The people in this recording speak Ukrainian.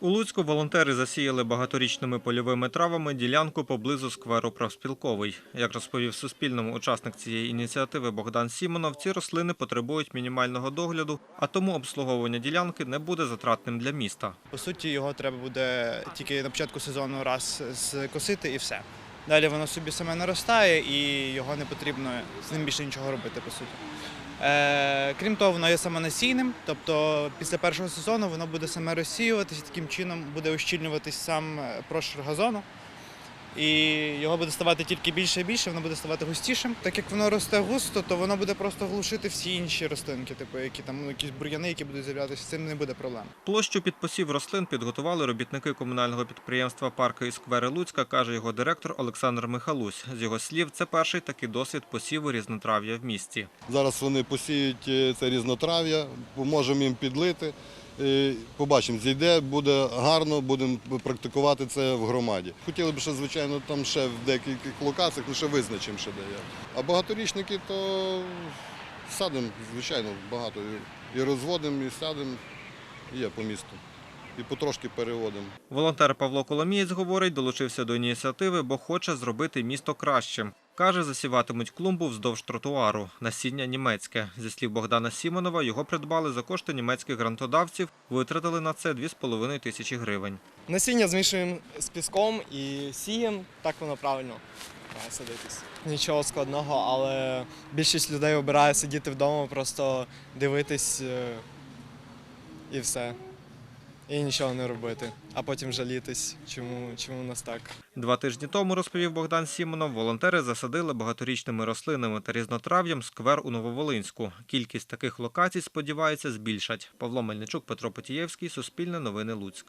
У Луцьку волонтери засіяли багаторічними польовими травами ділянку поблизу скверу Профспілковий. Як розповів Суспільному учасник цієї ініціативи Богдан Сімонов, ці рослини потребують мінімального догляду, а тому обслуговування ділянки не буде затратним для міста. По суті, його треба буде тільки на початку сезону раз скосити і все. Далі воно собі саме наростає і його не потрібно з ним більше нічого робити, по суті. Е, крім того, воно є самонасійним, тобто після першого сезону воно буде саме розсіюватися, таким чином буде ущільнюватись сам е, прошир газону. І його буде ставати тільки більше і більше, воно буде ставати густішим. Так як воно росте густо, то воно буде просто глушити всі інші рослинки, типу які там ну, якісь бур'яни, які будуть з'являтися, з цим не буде проблем. Площу під посів рослин підготували робітники комунального підприємства «Парки і сквери Луцька», каже його директор Олександр Михалусь. З його слів, це перший такий досвід посіву різнотрав'я в місті. Зараз вони посіють е, це різнотрав'я, поможемо їм підлити. Побачимо, зійде, буде гарно, будемо практикувати це в громаді. Хотіли б ще, звичайно, там ще в деяких локаціях, ну ще визначимо ще де як. А багаторічники то садимо, звичайно, багато. І розводимо, і садимо, є по місту. І потрошки переводимо. Волонтер Павло Коломієць говорить, долучився до ініціативи, бо хоче зробити місто кращим. Каже, засіватимуть клумбу вздовж тротуару. Насіння німецьке. Зі слів Богдана Сімонова, його придбали за кошти німецьких грантодавців, витратили на це 2,5 тисячі гривень. Насіння змішуємо з піском і сіємо, так воно правильно має садитись. Нічого складного, але більшість людей обирає сидіти вдома, просто дивитись е, і все. І нічого не робити, а потім жалітись, чому, чому у нас так. Два тижні тому, розповів Богдан Сімонов, волонтери засадили багаторічними рослинами та різнотрав'ям сквер у Нововолинську. Кількість таких локацій, сподівається збільшать. Павло Мельничук, Петро Потієвський, Суспільне новини Луцьк.